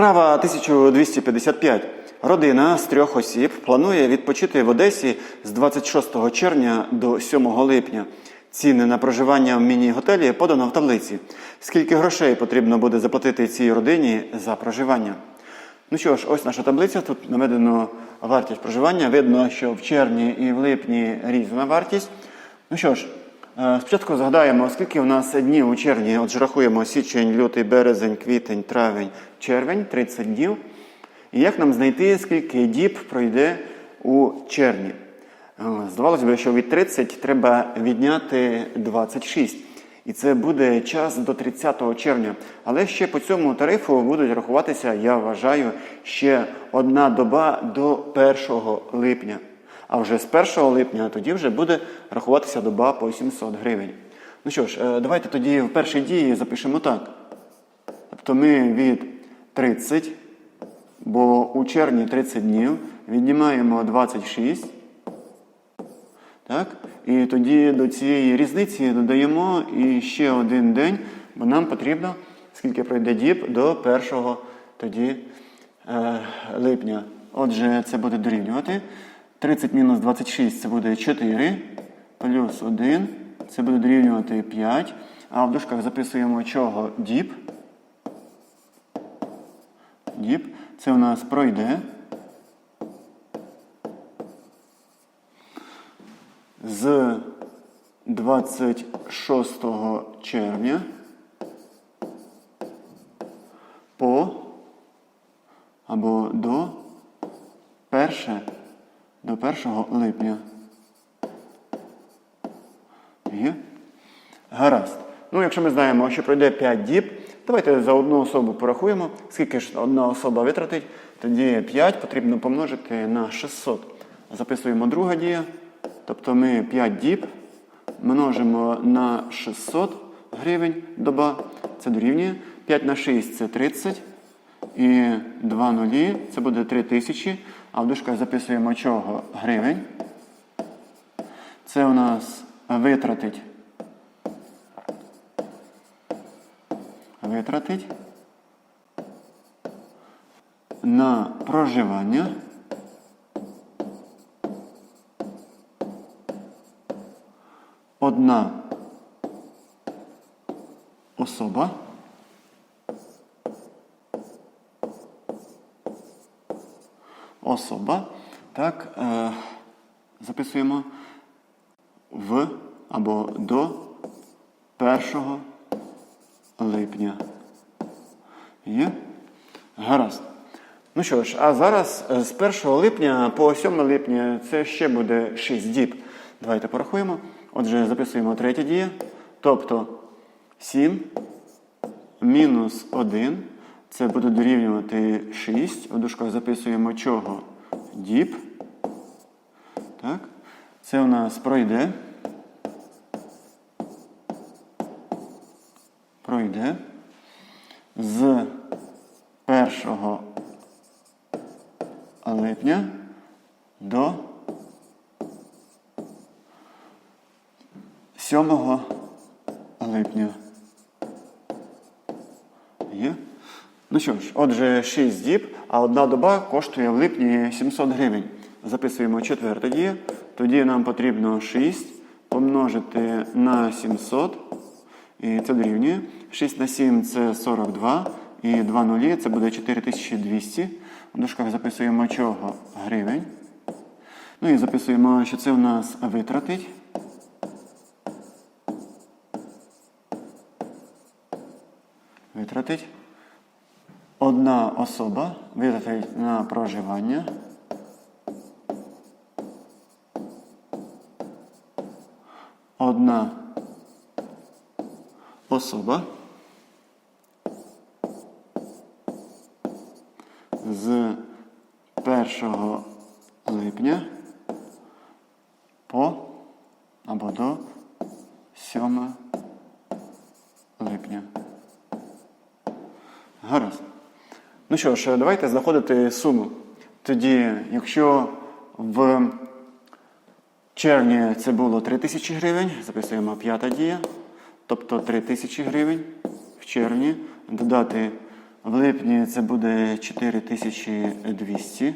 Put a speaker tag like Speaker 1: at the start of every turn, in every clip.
Speaker 1: Справа 1255. Родина з трьох осіб планує відпочити в Одесі з 26 червня до 7 липня. Ціни на проживання в міні-готелі подано в таблиці. Скільки грошей потрібно буде заплатити цій родині за проживання? Ну що ж, ось наша таблиця. Тут наведено вартість проживання. Видно, що в червні і в липні різна вартість. Ну що ж, спочатку згадаємо, скільки у нас днів у червні. Отже, рахуємо січень, лютий, березень, квітень, травень, червень, 30 днів. І як нам знайти, скільки діб пройде у червні? Е, Здавалося б, що від 30 треба відняти 26. І це буде час до 30 червня. Але ще по цьому тарифу будуть рахуватися, я вважаю, ще одна доба до 1 липня. А вже з 1 липня тоді вже буде рахуватися доба по 700 гривень. Ну що ж, е, давайте тоді в першій дії запишемо так. Тобто ми від 30, бо у червні 30 днів, віднімаємо 26. Так? І тоді до цієї різниці додаємо і ще один день, бо нам потрібно, скільки пройде діб до 1 тоді е, липня. Отже, це буде дорівнювати. 30 мінус 26 це буде 4, плюс 1, це буде дорівнювати 5. А в дужках записуємо чого діб. Діб. Це у нас пройде. з 26 червня по або до 1, до 1 липня. Є? Гаразд. Ну, якщо ми знаємо, що пройде 5 діб, давайте за одну особу порахуємо, скільки ж одна особа витратить. Тоді 5 потрібно помножити на 600. Записуємо друга дія. Тобто ми 5 діб множимо на 600 гривень доба, це дорівнює. 5 на 6 це 30. І 2 нулі це буде 3000. А в дужках записуємо чого гривень. Це у нас витратить. Витратить на проживання. одна особа особа, так, е, записуємо в або до 1 липня. Є? Гаразд. Ну що ж, а зараз е, з 1 липня по 7 липня це ще буде 6 діб. Давайте порахуємо. Отже, записуємо третя дія. Тобто 7 мінус 1. Це буде дорівнювати 6. У дужках записуємо чого? Діб. Так. Це у нас пройде. Пройде. З 1 липня до 7 липня. Є? Ну що ж, отже, 6 діб, а одна доба коштує в липні 700 гривень. Записуємо четверта дія. Тоді нам потрібно 6 помножити на 700. І це дорівнює. 6 на 7 це 42. І 2 нулі це буде 4200. В дужках записуємо чого? Гривень. Ну і записуємо, що це у нас витратить. Витратить. Одна особа витратить на проживання. Одна особа з 1 липня по або до 7 липня. Гаразд. Ну що ж, давайте знаходити суму. Тоді, якщо в червні це було 3 тисячі гривень, записуємо п'ята дія, тобто 3 тисячі гривень в червні, додати В липні це буде 4200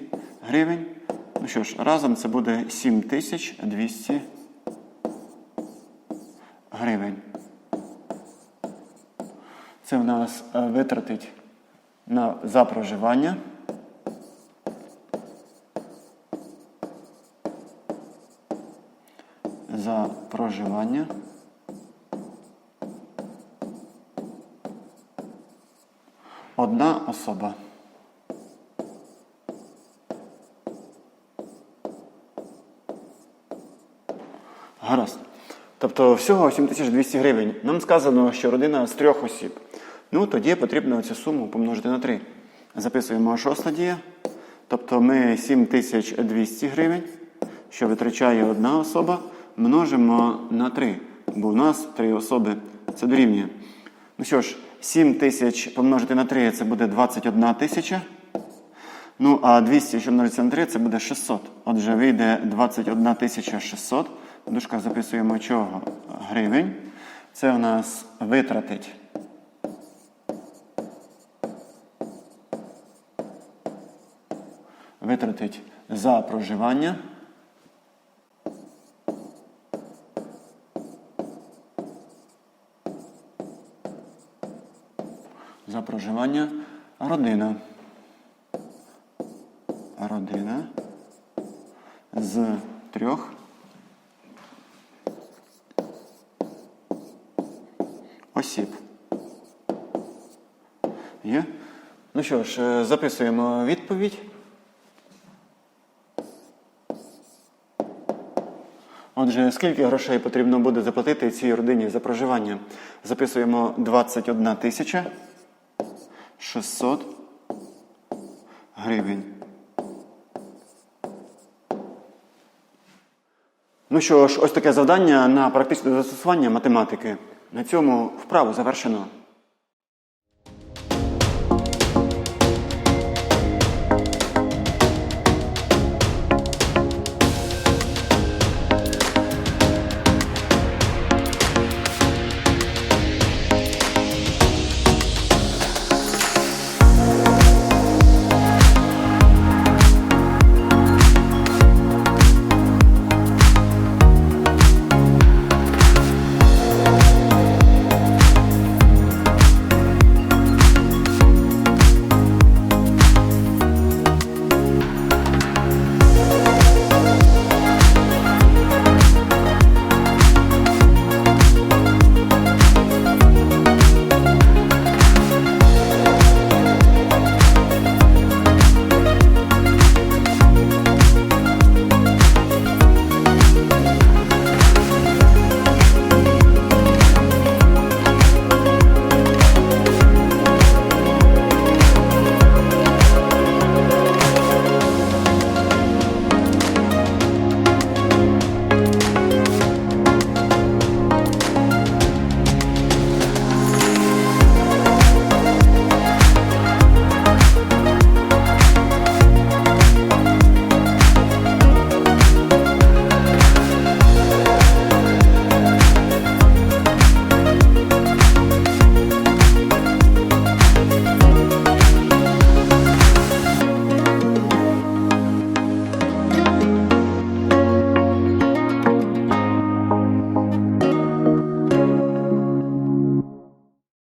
Speaker 1: гривень. Ну що ж, разом це буде 7200 гривень. Це в нас е, витратить на, за проживання. За проживання. Одна особа. Гаразд. Тобто всього 7200 гривень. Нам сказано, що родина з трьох осіб. Ну, тоді потрібно цю суму помножити на 3. Записуємо шоста дія. Тобто ми 7200 гривень, що витрачає одна особа, множимо на 3. Бо у нас три особи це дорівнює. Ну що ж, 7 тисяч помножити на 3 це буде 21 тисяча. Ну, а 200, що множиться на 3, це буде 600. Отже, вийде 21 тисяча 600. В дужках записуємо чого? Гривень. Це у нас витратить. Витратить за проживання. За проживання родина. Родина з трьох осіб. Є? Ну що ж, е, записуємо відповідь. Отже, скільки грошей потрібно буде заплатити цій родині за проживання? Записуємо 21 тисяча 600 гривень. Ну що ж, ось таке завдання на практичне застосування математики. На цьому вправу завершено.